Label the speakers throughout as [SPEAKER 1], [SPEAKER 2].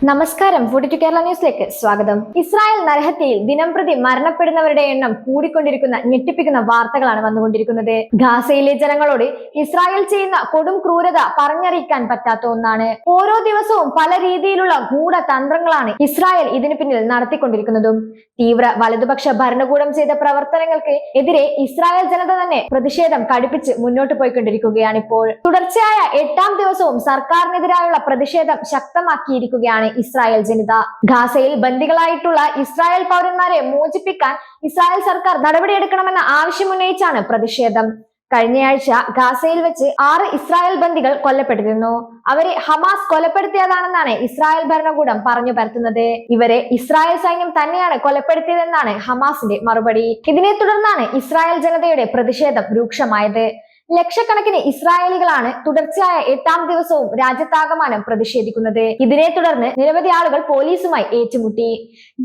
[SPEAKER 1] നമസ്കാരം. Food to Kerala ന്യൂസിലേക്ക് സ്വാഗതം. ഇസ്രായേൽ നരഹത്യയിൽ ദിനം പ്രതി മരണപ്പെടുന്നവരുടെ എണ്ണം കൂടിക്കൊണ്ടിരിക്കുന്ന ഞെട്ടിപ്പിക്കുന്ന വാർത്തകളാണ് വന്നുകൊണ്ടിരിക്കുന്നത്. ഗാസയിലെ ജനങ്ങളോട് ഇസ്രായേൽ ചെയ്യുന്ന കൊടും ക്രൂരത പറഞ്ഞറിയിക്കാൻ പറ്റാത്ത ഒന്നാണ്. ഓരോ ദിവസവും പല രീതിയിലുള്ള ഗൂഢതന്ത്രങ്ങളാണ് ഇസ്രായേൽ ഇതിനു പിന്നിൽ നടത്തിക്കൊണ്ടിരിക്കുന്നതും. തീവ്ര വലതുപക്ഷ ഭരണകൂടം ചെയ്ത പ്രവർത്തനങ്ങൾക്ക് എതിരെ ഇസ്രായേൽ ജനത തന്നെ പ്രതിഷേധം കടുപ്പിച്ച് മുന്നോട്ട് പോയിക്കൊണ്ടിരിക്കുകയാണ് ഇപ്പോൾ തുടർച്ചയായ എട്ടാം ദിവസവും സർക്കാരിനെതിരായുള്ള പ്രതിഷേധം ശക്തമാക്കിയിരിക്കുകയാണ് ഇസ്രായേൽ ജനിത. ഗാസയിൽ ബന്ദികളായിട്ടുള്ള ഇസ്രായേൽ പൗരന്മാരെ മോചിപ്പിക്കാൻ ഇസ്രായേൽ സർക്കാർ നടപടിയെടുക്കണമെന്ന ആവശ്യമുന്നയിച്ചാണ് പ്രതിഷേധം. കഴിഞ്ഞയാഴ്ച ഗാസയിൽ വെച്ച് ആറ് ഇസ്രായേൽ ബന്ദികൾ കൊല്ലപ്പെട്ടിരുന്നു. അവരെ ഹമാസ് കൊലപ്പെടുത്തിയതാണെന്നാണ് ഇസ്രായേൽ ഭരണകൂടം പറഞ്ഞു പരത്തുന്നത്. ഇവരെ ഇസ്രായേൽ സൈന്യം തന്നെയാണ് കൊലപ്പെടുത്തിയതെന്നാണ് ഹമാസിന്റെ മറുപടി. ഇതിനെ തുടർന്നാണ് ഇസ്രായേൽ ജനതയുടെ പ്രതിഷേധം രൂക്ഷമായത്. ലക്ഷക്കണക്കിന് ഇസ്രായേലികളാണ് തുടർച്ചയായ എട്ടാം ദിവസവും രാജ്യത്താകമാനം പ്രതിഷേധിക്കുന്നത്. ഇതിനെ തുടർന്ന് നിരവധി ആളുകൾ പോലീസുമായി ഏറ്റുമുട്ടി.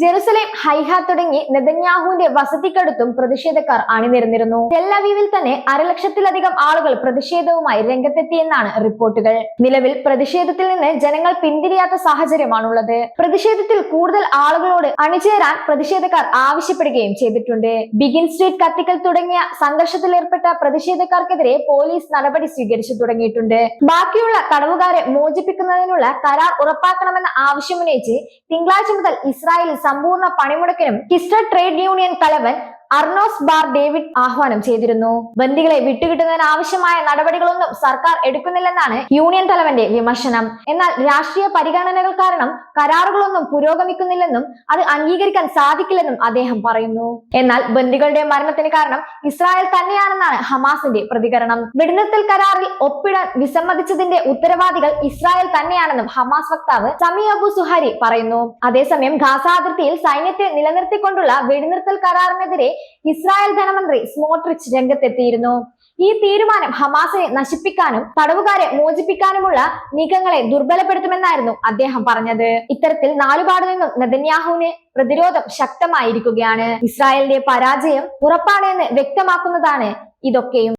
[SPEAKER 1] ജെറുസലേം ഹൈഹ തുടങ്ങി നെതന്യാഹുവിന്റെ വസതിക്കടുത്തും പ്രതിഷേധക്കാർ അണിനിരന്നിരുന്നു. ടെല്ലവീവിൽ തന്നെ അരലക്ഷത്തിലധികം ആളുകൾ പ്രതിഷേധവുമായി രംഗത്തെത്തിയെന്നാണ് റിപ്പോർട്ടുകൾ. നിലവിൽ പ്രതിഷേധത്തിൽ നിന്ന് ജനങ്ങൾ പിന്തിരിയാത്ത സാഹചര്യമാണുള്ളത്. പ്രതിഷേധത്തിൽ കൂടുതൽ ആളുകളോട് അണിചേരാൻ പ്രതിഷേധക്കാർ ആവശ്യപ്പെടുകയും ചെയ്തിട്ടുണ്ട്. ബിഗിൻ സ്ട്രീറ്റ് കത്തിക്കൽ തുടങ്ങിയ സംഘർഷത്തിലേർപ്പെട്ട പ്രതിഷേധക്കാർക്കെതിരെ പോലീസ് നടപടി സ്വീകരിച്ചു തുടങ്ങിയിട്ടുണ്ട്. ബാക്കിയുള്ള തടവുകാരെ മോചിപ്പിക്കുന്നതിനുള്ള കരാർ ഉറപ്പാക്കണമെന്ന ആവശ്യമുന്നയിച്ച് തിങ്കളാഴ്ച മുതൽ ഇസ്രായേലിൽ സമ്പൂർണ പണിമുടക്കിനും കിസ്റ്റർ ട്രേഡ് യൂണിയൻ തലവൻ അർണോസ് ബാർ ഡേവിഡ് ആഹ്വാനം ചെയ്തിരുന്നു. ബന്ദികളെ വിട്ടുകിട്ടുന്നതിന് ആവശ്യമായ നടപടികളൊന്നും സർക്കാർ എടുക്കുന്നില്ലെന്നാണ് യൂണിയൻ തലവന്റെ വിമർശനം. എന്നാൽ രാഷ്ട്രീയ പരിഗണനകൾ കാരണം കരാറുകളൊന്നും പുരോഗമിക്കുന്നില്ലെന്നും അത് അംഗീകരിക്കാൻ സാധിക്കില്ലെന്നും അദ്ദേഹം പറയുന്നു. എന്നാൽ ബന്ദികളുടെ മരണത്തിന് കാരണം ഇസ്രായേൽ തന്നെയാണെന്നാണ് ഹമാസിന്റെ പ്രതികരണം. വെടിനിർത്തൽ കരാറിൽ ഒപ്പിടാൻ വിസമ്മതിച്ചതിന്റെ ഉത്തരവാദികൾ ഇസ്രായേൽ തന്നെയാണെന്നും ഹമാസ് വക്താവ് സമി അബു സുഹാരി പറയുന്നു. അതേസമയം ഗാസ അതിർത്തിയിൽ സൈന്യത്തെ നിലനിർത്തിക്കൊണ്ടുള്ള വെടിനിർത്തൽ കരാറിനെതിരെ ഇസ്രായേൽ ധനമന്ത്രി സ്മോട്രിച്ച് രംഗത്തെത്തിയിരുന്നു. ഈ തീരുമാനം ഹമാസിനെ നശിപ്പിക്കാനും തടവുകാരെ മോചിപ്പിക്കാനുമുള്ള നീക്കങ്ങളെ ദുർബലപ്പെടുത്തുമെന്നായിരുന്നു അദ്ദേഹം പറഞ്ഞത്. ഇത്തരത്തിൽ നാലുപാട് നിന്നും നെതന്യാഹുവിന് പ്രതിരോധം ശക്തമായിരിക്കുകയാണ്. ഇസ്രായേലിന്റെ പരാജയം ഉറപ്പാണ് എന്ന് വ്യക്തമാക്കുന്നതാണ് ഇതൊക്കെയും.